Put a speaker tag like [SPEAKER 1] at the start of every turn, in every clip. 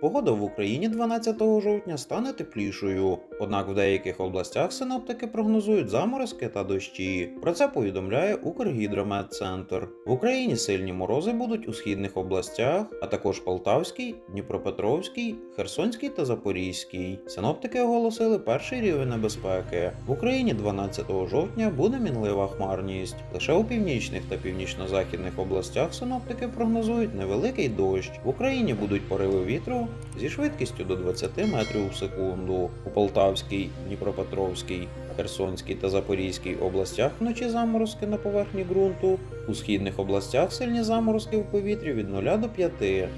[SPEAKER 1] Погода в Україні 12 жовтня стане теплішою, однак в деяких областях синоптики прогнозують заморозки та дощі. Про це повідомляє Укргідрометцентр. В Україні сильні морози будуть у східних областях, а також Полтавській, Дніпропетровській, Херсонській та Запорізькій. Синоптики оголосили перший рівень небезпеки. В Україні 12 жовтня буде мінлива хмарність. Лише у північних та північно-західних областях синоптики прогнозують невеликий дощ. В Україні будуть пориви вітру зі швидкістю до 20 метрів в секунду. У Полтавській, Дніпропетровській, Херсонській та Запорізькій областях вночі заморозки на поверхні ґрунту. У східних областях сильні заморозки в повітрі від 0 до 5.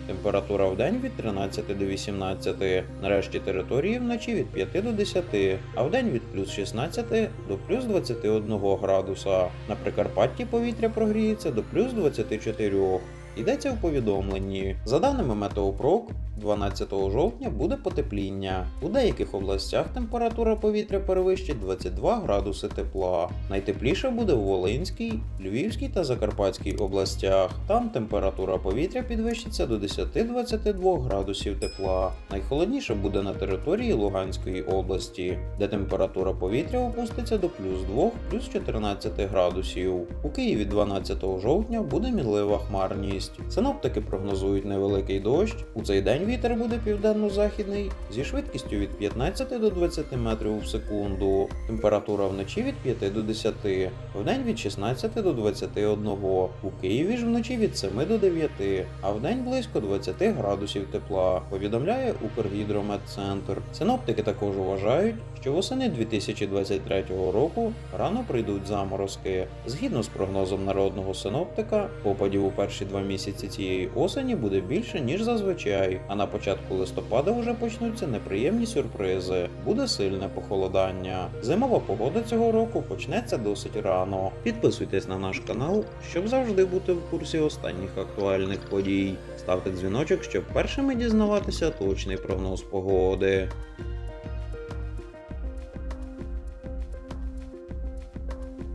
[SPEAKER 1] Температура в день від 13 до 18. Нарешті території вночі від 5 до 10, а в день від плюс 16 до плюс 21 градуса. На Прикарпатті повітря прогріється до плюс 24. Йдеться в повідомленні. За даними Метеопрок, 12 жовтня буде потепління. У деяких областях температура повітря перевищить 22 градуси тепла. Найтепліше буде у Волинській, Львівській та Закарпатській областях. Там температура повітря підвищиться до 10-22 градусів тепла. Найхолодніше буде на території Луганської області, де температура повітря опуститься до плюс 2 плюс 14 градусів. У Києві 12 жовтня буде мінлива хмарність. Синоптики прогнозують невеликий дощ. У цей день вітер буде південно-західний зі швидкістю від 15 до 20 метрів в секунду. Температура вночі від 5 до 10, вдень від 16 до 21. У Києві ж вночі від 7 до 9, а вдень близько 20 градусів тепла. Повідомляє Укргідрометцентр. Синоптики також вважають, що восени 2023 року рано прийдуть заморозки. Згідно з прогнозом народного синоптика, опадів у перші два місяці цієї осені буде більше ніж зазвичай. А на початку листопада вже почнуться неприємні сюрпризи. Буде сильне похолодання. Зимова погода цього року почнеться досить рано. Підписуйтесь на наш канал, щоб завжди бути в курсі останніх актуальних подій. Ставте дзвіночок, щоб першими дізнаватися точний прогноз погоди.